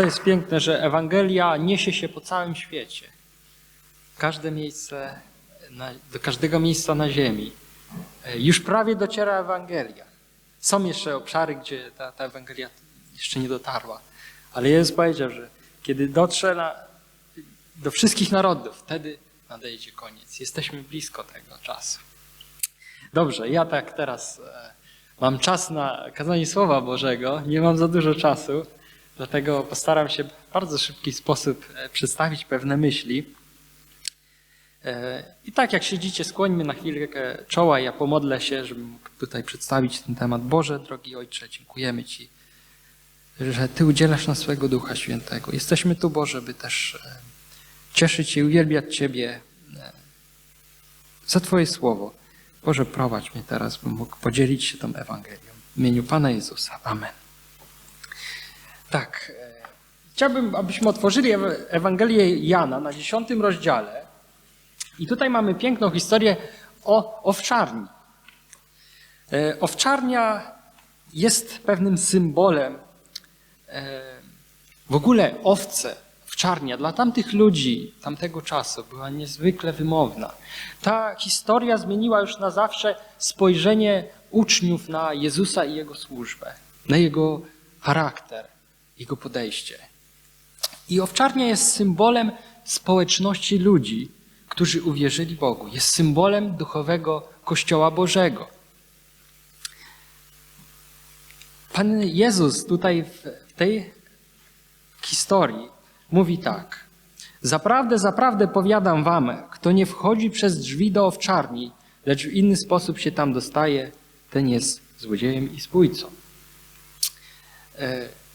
to jest piękne, że Ewangelia niesie się po całym świecie. Każde miejsce, do każdego miejsca na ziemi. E, Już prawie dociera Ewangelia. Są jeszcze obszary, gdzie ta, ta Ewangelia jeszcze nie dotarła. Ale Jezus powiedział, że kiedy dotrze na, do wszystkich narodów, wtedy nadejdzie koniec. Jesteśmy blisko tego czasu. Dobrze, ja tak teraz e, mam czas na kazanie Słowa Bożego, nie mam za dużo czasu, dlatego postaram się w bardzo szybki sposób e, przedstawić pewne myśli. E, I tak jak siedzicie, skłońmy na chwilkę czoła, ja pomodlę się, żebym mógł tutaj przedstawić ten temat. Boże, drogi Ojcze, dziękujemy Ci, że Ty udzielasz nam swojego Ducha Świętego. Jesteśmy tu, Boże, by też e, cieszyć się i uwielbiać Ciebie za Twoje Słowo. Boże, prowadź mnie teraz, bym mógł podzielić się tą Ewangelią. W imieniu Pana Jezusa. Amen. Tak. e, Chciałbym, abyśmy otworzyli Ewa- Ewangelię Jana na dziesiątym rozdziale. I tutaj mamy piękną historię o owczarni. E, Owczarnia jest pewnym symbolem e, w ogóle owce, owczarnia dla tamtych ludzi tamtego czasu była niezwykle wymowna. Ta historia zmieniła już na zawsze spojrzenie uczniów na Jezusa i Jego służbę, na Jego charakter, Jego podejście. I owczarnia jest symbolem społeczności ludzi, którzy uwierzyli Bogu. Jest symbolem duchowego Kościoła Bożego. Pan Jezus tutaj w tej historii mówi tak. Zaprawdę, zaprawdę powiadam wam, kto nie wchodzi przez drzwi do owczarni, lecz w inny sposób się tam dostaje, ten jest złodziejem i zbójcą.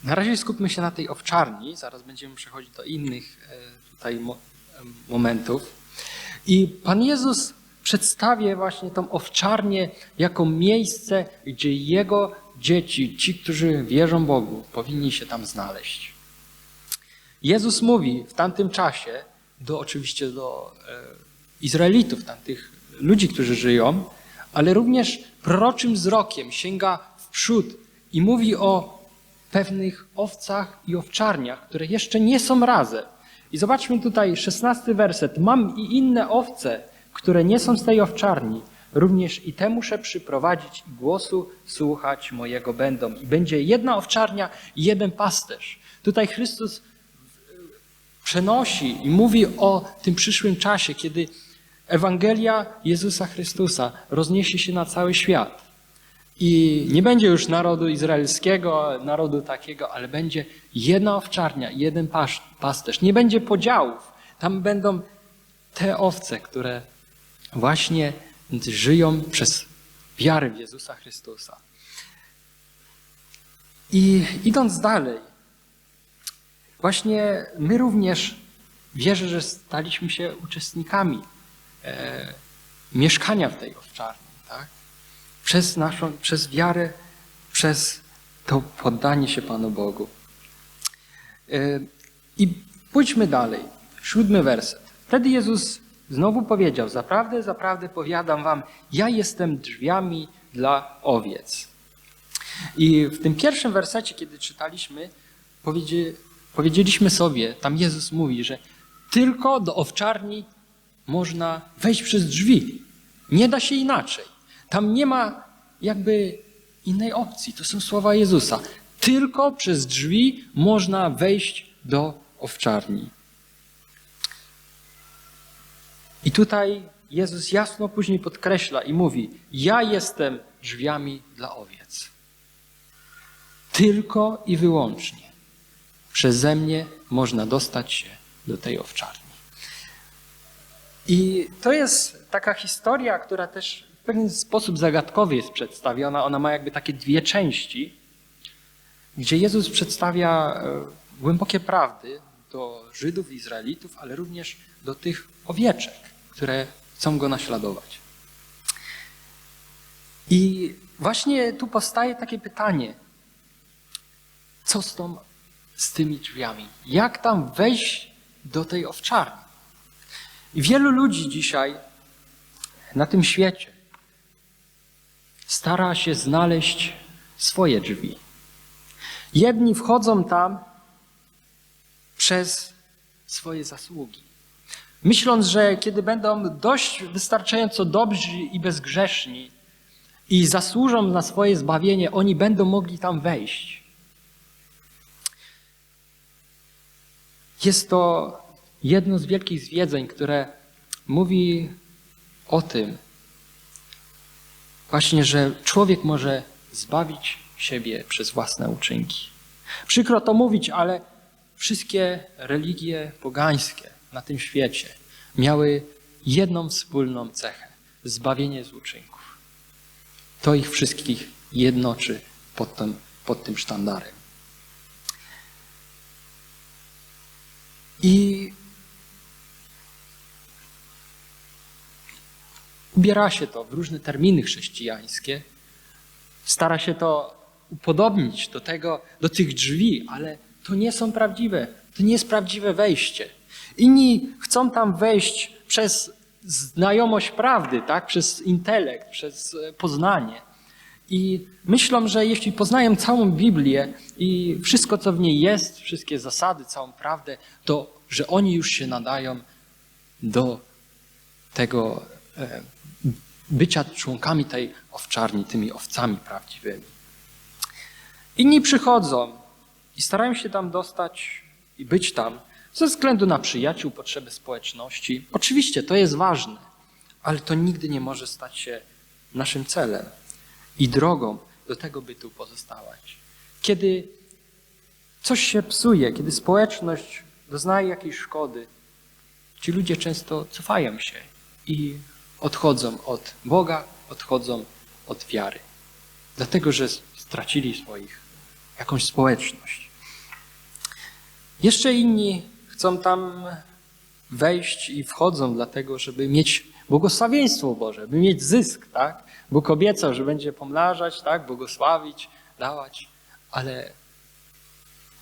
E, Na razie skupmy się na tej owczarni, zaraz będziemy przechodzić do innych e, tutaj em, momentów. I Pan Jezus przedstawia właśnie tą owczarnię jako miejsce, gdzie Jego dzieci, ci, którzy wierzą Bogu, powinni się tam znaleźć. Jezus mówi w tamtym czasie, do, oczywiście do e, Izraelitów, tamtych ludzi, którzy żyją, ale również proroczym wzrokiem sięga w przód i mówi o pewnych owcach i owczarniach, które jeszcze nie są razem. I zobaczmy tutaj szesnasty werset. Mam i inne owce, które nie są z tej owczarni. Również i te muszę przyprowadzić i głosu słuchać mojego będą. I będzie jedna owczarnia i jeden pasterz. Tutaj Chrystus przenosi i mówi o tym przyszłym czasie, kiedy Ewangelia Jezusa Chrystusa rozniesie się na cały świat. I nie będzie już narodu izraelskiego, narodu takiego, ale będzie jedna owczarnia, jeden pasz- pasterz. Nie będzie podziałów. Tam będą te owce, które właśnie żyją przez wiarę w Jezusa Chrystusa. I idąc dalej, Właśnie my również wierzę, że staliśmy się uczestnikami e, mieszkania w tej owczarni? Przez naszą, przez wiarę, przez to poddanie się Panu Bogu. E, I pójdźmy dalej. Siódmy werset. Wtedy Jezus znowu powiedział: Zaprawdę, zaprawdę powiadam wam, ja jestem drzwiami dla owiec. I w tym pierwszym wersecie, kiedy czytaliśmy, powiedzie, powiedzieliśmy sobie, tam Jezus mówi, że tylko do owczarni można wejść przez drzwi. Nie da się inaczej. Tam nie ma jakby innej opcji. To są słowa Jezusa. Tylko przez drzwi można wejść do owczarni. I tutaj Jezus jasno później podkreśla i mówi: Ja jestem drzwiami dla owiec. Tylko i wyłącznie przeze mnie można dostać się do tej owczarni. I to jest taka historia, która też w pewien sposób zagadkowy jest przedstawiona. Ona ma jakby takie dwie części, gdzie Jezus przedstawia e, głębokie prawdy do Żydów, Izraelitów, ale również do tych owieczek, które chcą go naśladować. I właśnie tu powstaje takie pytanie, co z tą z tymi drzwiami. Jak tam wejść do tej owczarni? I wielu ludzi dzisiaj na tym świecie stara się znaleźć swoje drzwi. Jedni wchodzą tam przez swoje zasługi. Myśląc, że kiedy będą dość wystarczająco dobrzy i bezgrzeszni i zasłużą na swoje zbawienie, oni będą mogli tam wejść. Jest to jedno z wielkich zwiedzeń, które mówi o tym, właśnie, że człowiek może zbawić siebie przez własne uczynki. Przykro to mówić, ale wszystkie religie pogańskie na tym świecie miały jedną wspólną cechę zbawienie z uczynków. To ich wszystkich jednoczy pod tym, pod tym sztandarem. I ubiera się to w różne terminy chrześcijańskie, stara się to upodobnić do tego, do tych drzwi, ale to nie są prawdziwe, to nie jest prawdziwe wejście. Inni chcą tam wejść przez znajomość prawdy, tak? przez intelekt, przez poznanie. I myślą, że jeśli poznają całą Biblię i wszystko, co w niej jest, wszystkie zasady, całą prawdę, to że oni już się nadają do tego e, bycia członkami tej owczarni, tymi owcami prawdziwymi. Inni przychodzą i starają się tam dostać i być tam ze względu na przyjaciół, potrzeby społeczności. Oczywiście to jest ważne, ale to nigdy nie może stać się naszym celem i drogą do tego, by tu pozostawać. Kiedy coś się psuje, kiedy społeczność doznaje jakiejś szkody, ci ludzie często cofają się i odchodzą od Boga, odchodzą od wiary. Dlatego, że stracili swoich, jakąś społeczność. Jeszcze inni chcą tam wejść i wchodzą dlatego, żeby mieć błogosławieństwo Boże, by mieć zysk, tak? Bóg obiecał, że będzie pomnażać, tak? Błogosławić, dawać, ale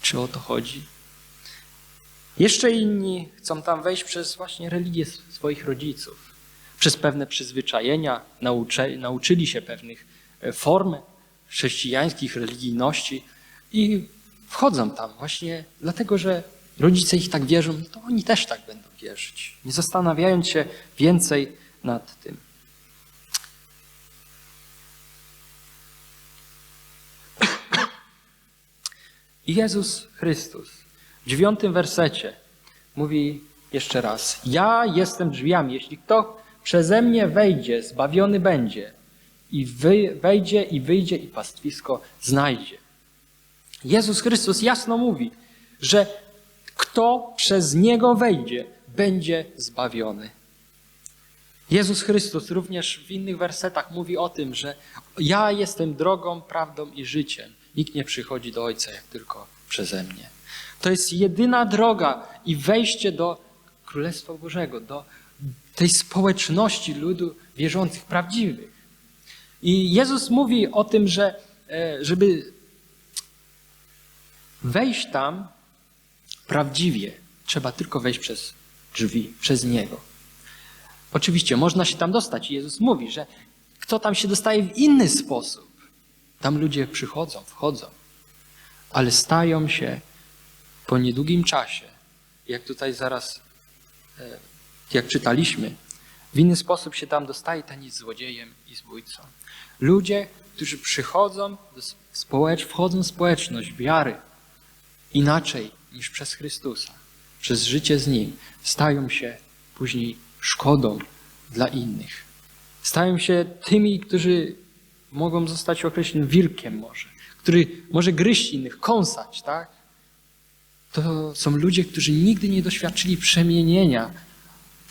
czy o to chodzi? Jeszcze inni chcą tam wejść przez właśnie religię swoich rodziców, przez pewne przyzwyczajenia, nauczy, nauczyli się pewnych e, form chrześcijańskich religijności i wchodzą tam właśnie dlatego, że rodzice ich tak wierzą, to oni też tak będą wierzyć, nie zastanawiając się więcej nad tym. Jezus Chrystus w dziewiątym wersecie mówi jeszcze raz: Ja jestem drzwiami. Jeśli kto przeze mnie wejdzie, zbawiony będzie. I wejdzie i wyjdzie i pastwisko znajdzie. Jezus Chrystus jasno mówi, że kto przez niego wejdzie, będzie zbawiony. Jezus Chrystus również w innych wersetach mówi o tym, że ja jestem drogą, prawdą i życiem. Nikt nie przychodzi do Ojca jak tylko przeze mnie. To jest jedyna droga i wejście do Królestwa Bożego, do tej społeczności ludu wierzących, prawdziwych. I Jezus mówi o tym, że e, żeby wejść tam prawdziwie, trzeba tylko wejść przez drzwi, przez Niego. Oczywiście można się tam dostać. Jezus mówi, że kto tam się dostaje w inny sposób, tam ludzie przychodzą, wchodzą, ale stają się po niedługim czasie, jak tutaj zaraz, e, jak czytaliśmy, w inny sposób się tam dostaje, ten jest złodziejem i zbójcą. Ludzie, którzy przychodzą, do społecz wchodzą w społeczność wiary inaczej niż przez Chrystusa, przez życie z Nim, stają się później szkodą dla innych. Stają się tymi, którzy mogą zostać określeni wilkiem może, który może gryźć innych, kąsać, tak? To są ludzie, którzy nigdy nie doświadczyli przemienienia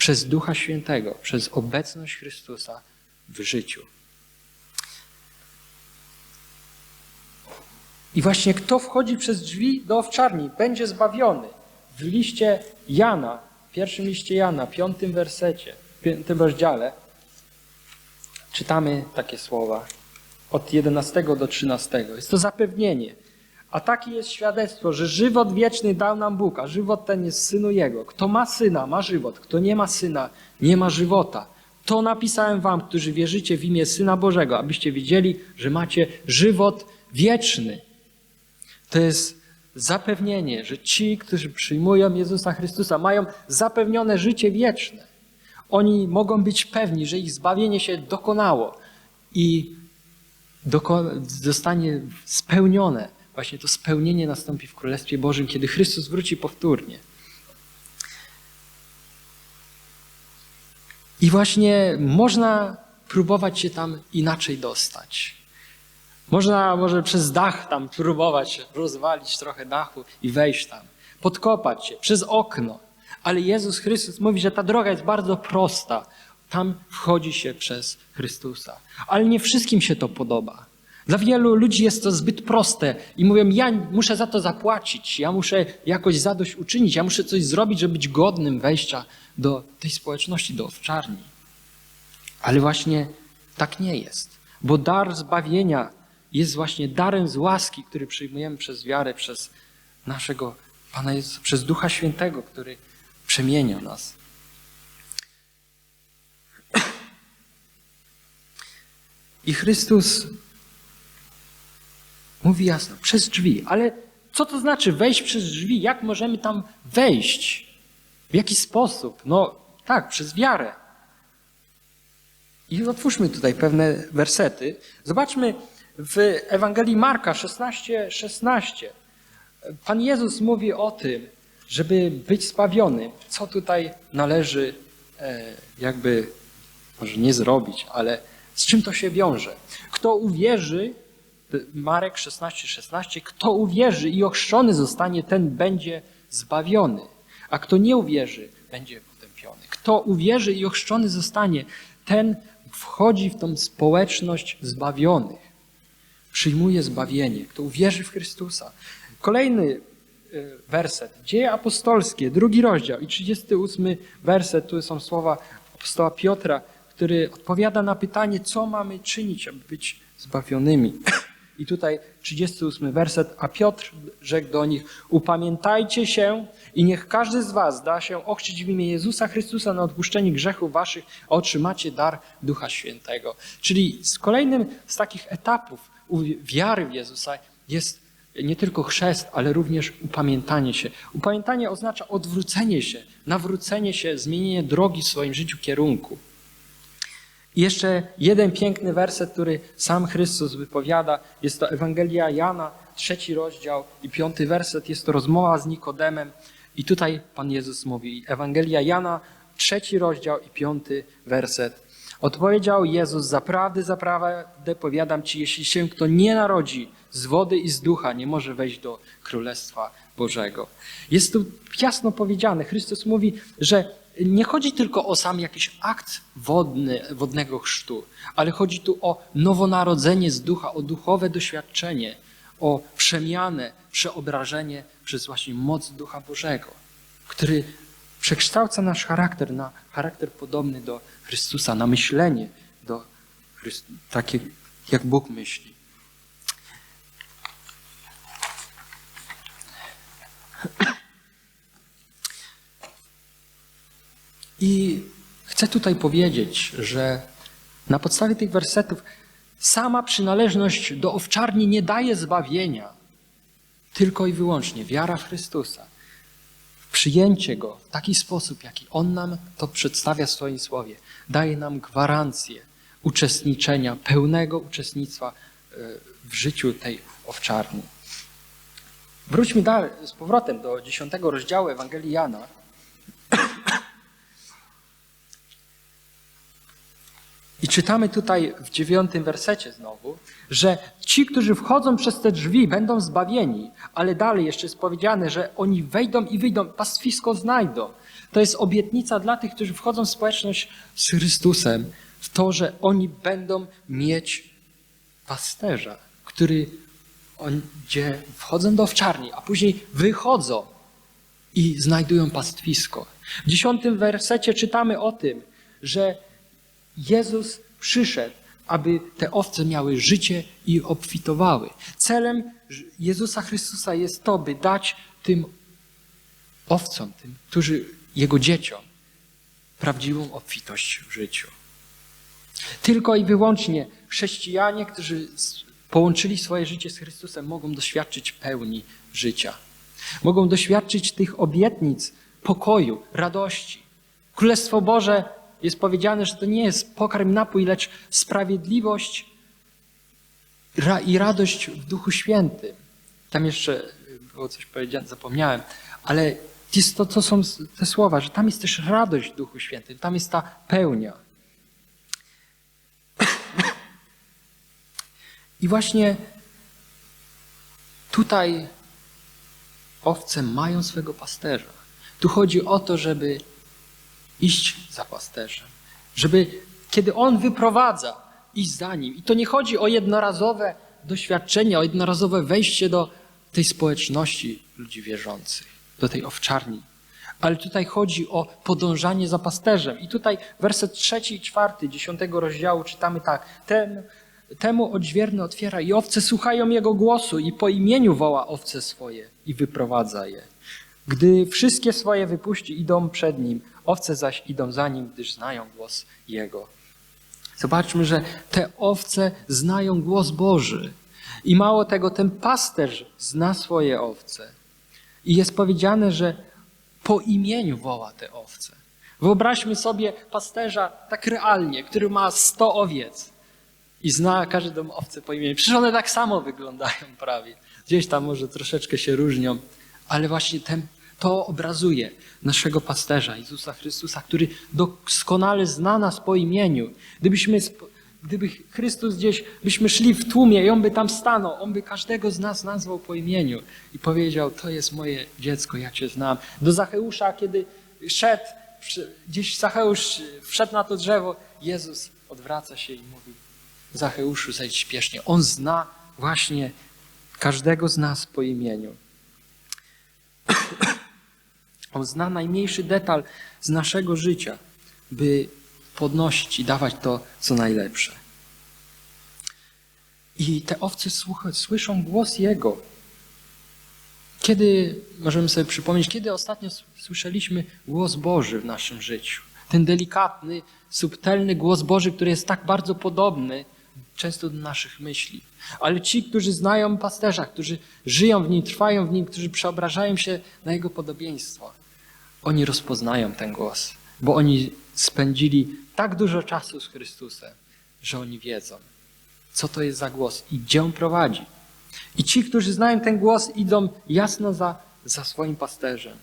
przez Ducha Świętego, przez obecność Chrystusa w życiu. I właśnie kto wchodzi przez drzwi do owczarni, będzie zbawiony. W liście Jana, w pierwszym liście Jana, piątym wersecie, piątym rozdziale, czytamy takie słowa od 11 do 13. Jest to zapewnienie. A takie jest świadectwo, że żywot wieczny dał nam Bóg, a żywot ten jest synu Jego. Kto ma syna, ma żywot. Kto nie ma syna, nie ma żywota. To napisałem wam, którzy wierzycie w imię Syna Bożego, abyście wiedzieli, że macie żywot wieczny. To jest zapewnienie, że ci, którzy przyjmują Jezusa Chrystusa, mają zapewnione życie wieczne. Oni mogą być pewni, że ich zbawienie się dokonało i doko- zostanie spełnione. Właśnie to spełnienie nastąpi w Królestwie Bożym, kiedy Chrystus wróci powtórnie. I właśnie można próbować się tam inaczej dostać. Można może przez dach tam próbować rozwalić trochę dachu i wejść tam, podkopać się przez okno. Ale Jezus Chrystus mówi, że ta droga jest bardzo prosta. Tam wchodzi się przez Chrystusa. Ale nie wszystkim się to podoba. Dla wielu ludzi jest to zbyt proste i mówią, ja muszę za to zapłacić, ja muszę jakoś zadość uczynić, ja muszę coś zrobić, żeby być godnym wejścia do tej społeczności, do owczarni. Ale właśnie tak nie jest, bo dar zbawienia jest właśnie darem z łaski, który przyjmujemy przez wiarę, przez naszego Pana Jezusa, przez Ducha Świętego, który przemienia nas. I Chrystus mówi jasno, przez drzwi. Ale co to znaczy wejść przez drzwi? Jak możemy tam wejść? W jaki sposób? No tak, przez wiarę. I otwórzmy tutaj pewne wersety. Zobaczmy w Ewangelii Marka 16, 16. Pan Jezus mówi o tym, żeby być spawionym, co tutaj należy e, jakby, może nie zrobić, ale z czym to się wiąże. Kto uwierzy, Marek 16, 16, kto uwierzy i ochrzczony zostanie, ten będzie zbawiony, a kto nie uwierzy, będzie potępiony. Kto uwierzy i ochrzczony zostanie, ten wchodzi w tą społeczność zbawionych. Przyjmuje zbawienie. Kto uwierzy w Chrystusa. Kolejny y, werset. Dzieje apostolskie, drugi rozdział i 38 werset. Tu są słowa apostoła Piotra, który odpowiada na pytanie, co mamy czynić, aby być zbawionymi. I tutaj 38 werset. A Piotr rzekł do nich: Upamiętajcie się i niech każdy z Was da się ochrzcić w imię Jezusa Chrystusa na odpuszczenie grzechów Waszych, a otrzymacie dar Ducha Świętego. Czyli z kolejnym z takich etapów wiary w Jezusa jest nie tylko chrzest, ale również upamiętanie się. Upamiętanie oznacza odwrócenie się, nawrócenie się, zmienienie drogi w swoim życiu, kierunku. I jeszcze jeden piękny werset, który sam Chrystus wypowiada, jest to Ewangelia Jana, trzeci rozdział i piąty werset, jest to rozmowa z Nikodemem. I tutaj Pan Jezus mówi, Ewangelia Jana, trzeci rozdział i piąty werset. Odpowiedział Jezus, zaprawdę, zaprawdę powiadam Ci, jeśli się kto nie narodzi z wody i z ducha, nie może wejść do Królestwa Bożego. Jest tu jasno powiedziane, Chrystus mówi, że nie chodzi tylko o sam jakiś akt wodny, wodnego chrztu, ale chodzi tu o nowonarodzenie z ducha, o duchowe doświadczenie, o przemianę, przeobrażenie przez właśnie moc Ducha Bożego, który przekształca nasz charakter na charakter podobny do Chrystusa, na myślenie do Chryst- takie, jak Bóg myśli. I chcę tutaj powiedzieć, że na podstawie tych wersetów sama przynależność do owczarni nie daje zbawienia, tylko i wyłącznie wiara w Chrystusa. Przyjęcie Go w taki sposób, jaki On nam to przedstawia w swoim słowie, daje nam gwarancję uczestniczenia, pełnego uczestnictwa e, w życiu tej owczarni. Wróćmy dalej, z powrotem do dziesiątego rozdziału Ewangelii Jana. I czytamy tutaj w dziewiątym wersecie znowu, że ci, którzy wchodzą przez te drzwi, będą zbawieni, ale dalej jeszcze jest powiedziane, że oni wejdą i wyjdą, pastwisko znajdą. To jest obietnica dla tych, którzy wchodzą w społeczność z Chrystusem, w to, że oni będą mieć pasterza, który on, gdzie wchodzą do owczarni, a później wychodzą i znajdują pastwisko. W dziesiątym wersecie czytamy o tym, że Jezus przyszedł, aby te owce miały życie i obfitowały. Celem Jezusa Chrystusa jest to, by dać tym owcom, tym, którzy Jego dzieciom, prawdziwą obfitość w życiu. Tylko i wyłącznie chrześcijanie, którzy połączyli swoje życie z Chrystusem, mogą doświadczyć pełni życia. Mogą doświadczyć tych obietnic pokoju, radości. Królestwo Boże jest powiedziane, że to nie jest pokarm, napój, lecz sprawiedliwość ra i radość w Duchu Świętym. Tam jeszcze było coś powiedziane, zapomniałem, ale to, to są te słowa, że tam jest też radość w Duchu Świętym, tam jest ta pełnia. I właśnie tutaj owce mają swego pasterza. Tu chodzi o to, żeby iść za pasterzem, żeby kiedy on wyprowadza, iść za nim. I to nie chodzi o jednorazowe doświadczenie, o jednorazowe wejście do tej społeczności ludzi wierzących, do tej owczarni. Ale tutaj chodzi o podążanie za pasterzem. I tutaj werset trzeci i czwarty dziesiątego rozdziału czytamy tak. Ten, temu odźwierny otwiera i owce słuchają jego głosu i po imieniu woła owce swoje i wyprowadza je. Gdy wszystkie swoje wypuści, idą przed nim, owce zaś idą za nim, gdyż znają głos jego. Zobaczmy, że te owce znają głos Boży. I mało tego, ten pasterz zna swoje owce. I jest powiedziane, że po imieniu woła te owce. Wyobraźmy sobie pasterza tak realnie, który ma 100 owiec i zna każdą owcę po imieniu. Przecież one tak samo wyglądają prawie. Gdzieś tam może troszeczkę się różnią, ale właśnie ten, to obrazuje naszego pasterza, Jezusa Chrystusa, który doskonale zna nas po imieniu. Gdybyśmy, gdyby Chrystus gdzieś, byśmy szli w tłumie i On by tam stanął, On by każdego z nas nazwał po imieniu i powiedział, to jest moje dziecko, ja Cię znam. Do Zacheusza, kiedy szedł, gdzieś Zacheusz wszedł na to drzewo, Jezus odwraca się i mówi, Zacheuszu, zejdź śpiesznie. On zna właśnie każdego z nas po imieniu. On zna najmniejszy detal z naszego życia, by podnosić i dawać to, co najlepsze. I te owce słyszą głos Jego. Kiedy, możemy sobie przypomnieć, kiedy ostatnio słyszeliśmy głos Boży w naszym życiu? Ten delikatny, subtelny głos Boży, który jest tak bardzo podobny często do naszych myśli. Ale ci, którzy znają pasterza, którzy żyją w nim, trwają w nim, którzy przeobrażają się na jego podobieństwo, oni rozpoznają ten głos, bo oni spędzili tak dużo czasu z Chrystusem, że oni wiedzą, co to jest za głos i gdzie on prowadzi. I ci, którzy znają ten głos, idą jasno za, za swoim pasterzem.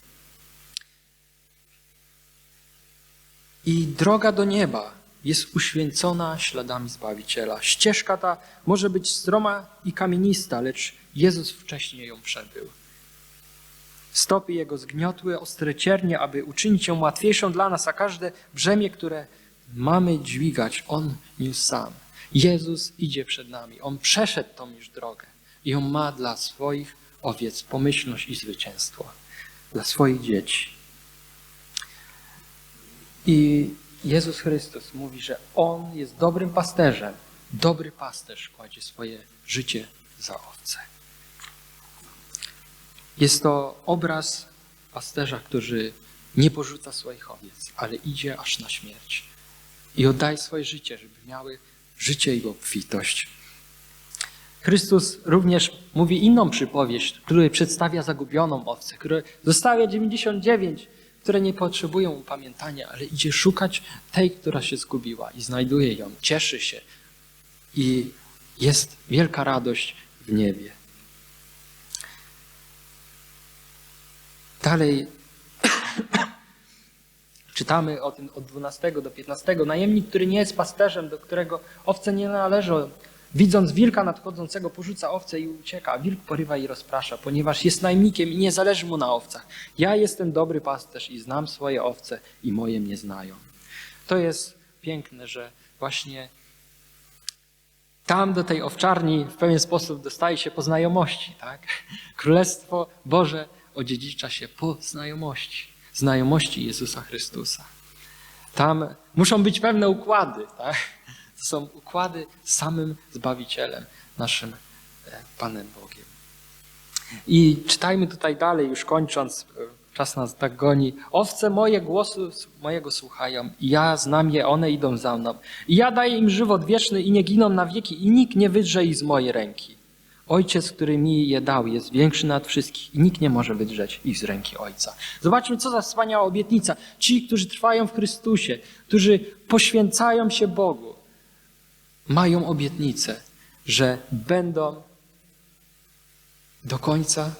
I droga do nieba jest uświęcona śladami Zbawiciela. Ścieżka ta może być stroma i kamienista, lecz Jezus wcześniej ją przebył. Stopy Jego zgniotły ostre ciernie, aby uczynić ją łatwiejszą dla nas, a każde brzemię, które mamy dźwigać, On niósł sam. Jezus idzie przed nami. On przeszedł tą już drogę i On ma dla swoich owiec pomyślność i zwycięstwo. Dla swoich dzieci. I Jezus Chrystus mówi, że On jest dobrym pasterzem. Dobry pasterz kładzie swoje życie za owce. Jest to obraz pasterza, który nie porzuca swoich owiec, ale idzie aż na śmierć i oddaje swoje życie, żeby miały życie i obfitość. Chrystus również mówi inną przypowieść, który przedstawia zagubioną owcę, który zostawia 99, które nie potrzebują upamiętania, ale idzie szukać tej, która się zgubiła i znajduje ją, cieszy się i jest wielka radość w niebie. Dalej czytamy o tym od 12 do 15. Najemnik, który nie jest pasterzem, do którego owce nie należą, widząc wilka nadchodzącego, porzuca owce i ucieka. Wilk porywa i rozprasza, ponieważ jest najemnikiem i nie zależy mu na owcach. Ja jestem dobry pasterz i znam swoje owce i moje mnie znają. To jest piękne, że właśnie tam do tej owczarni w pewien sposób dostaje się po znajomości. Tak? Królestwo Boże odziedzicza się po znajomości, znajomości Jezusa Chrystusa. Tam muszą być pewne układy, tak? To są układy z samym Zbawicielem, naszym e, Panem Bogiem. I czytajmy tutaj dalej, już kończąc, czas nas tak goni. Owce moje głosu mojego słuchają i ja znam je, one idą za mną. I ja daję im żywot wieczny i nie giną na wieki i nikt nie wydrze ich z mojej ręki. Ojciec, który mi je dał, jest większy nad wszystkich i nikt nie może wydrzeć ich z ręki Ojca. Zobaczmy, co za wspaniała obietnica. Ci, którzy trwają w Chrystusie, którzy poświęcają się Bogu, mają obietnicę, że będą do końca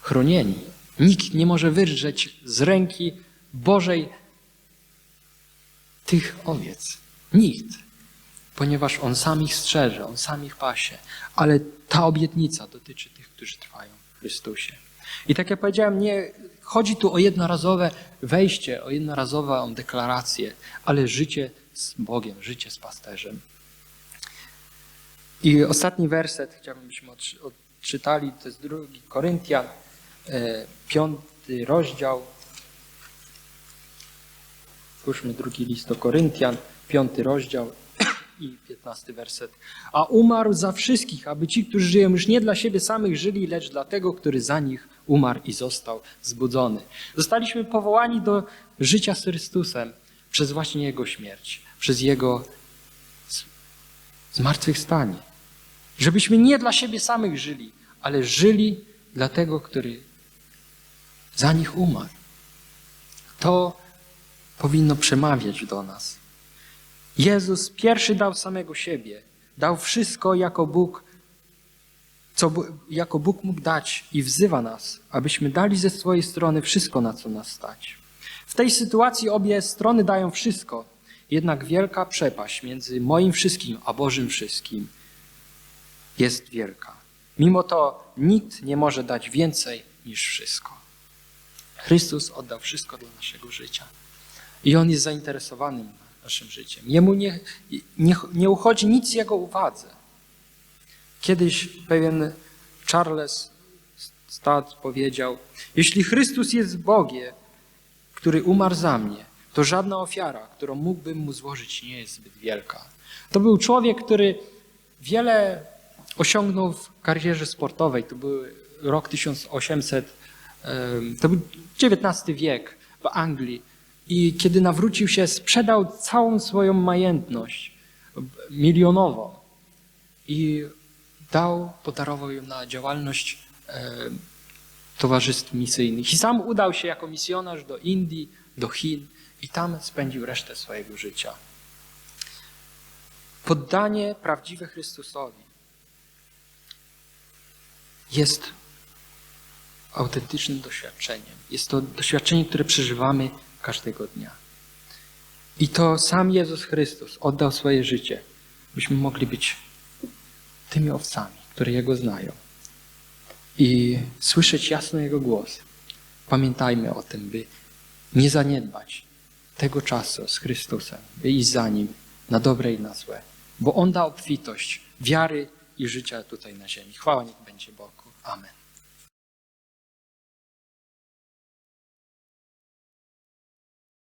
chronieni. Nikt nie może wydrzeć z ręki Bożej tych owiec. Nikt. Ponieważ On sam ich strzeże, On sam ich pasie. Ale ta obietnica dotyczy tych, którzy trwają w Chrystusie. I tak jak powiedziałem, nie chodzi tu o jednorazowe wejście, o jednorazową deklarację, ale życie z Bogiem, życie z pasterzem. I ostatni werset chciałbym, byśmy odczy- odczytali, to jest drugi Koryntian, e, piąty rozdział. Spójrzmy drugi list do Koryntian, piąty rozdział i piętnasty werset. A umarł za wszystkich, aby ci, którzy żyją już nie dla siebie samych żyli, lecz dla tego, który za nich umarł i został zbudzony. Zostaliśmy powołani do życia z Chrystusem przez właśnie Jego śmierć, przez Jego zmartwychwstanie. Żebyśmy nie dla siebie samych żyli, ale żyli dla tego, który za nich umarł. To powinno przemawiać do nas. Jezus pierwszy dał samego siebie, dał wszystko jako Bóg, co jako Bóg mógł dać i wzywa nas, abyśmy dali ze swojej strony wszystko, na co nas stać. W tej sytuacji obie strony dają wszystko, jednak wielka przepaść między moim wszystkim a Bożym wszystkim jest wielka. Mimo to nikt nie może dać więcej niż wszystko. Chrystus oddał wszystko dla naszego życia. I On jest zainteresowany naszym życiem. Jemu nie, nie, nie uchodzi nic Jego uwadze. Kiedyś pewien Charles Stad powiedział, jeśli Chrystus jest Bogiem, który umarł za mnie, to żadna ofiara, którą mógłbym Mu złożyć, nie jest zbyt wielka. To był człowiek, który wiele osiągnął w karierze sportowej. To był rok 1800, em, to był XIX wiek w Anglii. I kiedy nawrócił się, sprzedał całą swoją majętność milionową i dał, podarował ją na działalność em, towarzystw misyjnych. I sam udał się jako misjonarz do Indii, do Chin i tam spędził resztę swojego życia. Poddanie prawdziwe Chrystusowi jest autentycznym doświadczeniem. Jest to doświadczenie, które przeżywamy każdego dnia. I to sam Jezus Chrystus oddał swoje życie, byśmy mogli być tymi owcami, które Jego znają i słyszeć jasno Jego głos. Pamiętajmy o tym, by nie zaniedbać tego czasu z Chrystusem, by iść za Nim na dobre i na złe, bo On da obfitość wiary i życia tutaj na ziemi. Chwała niech będzie Bogu. Amen.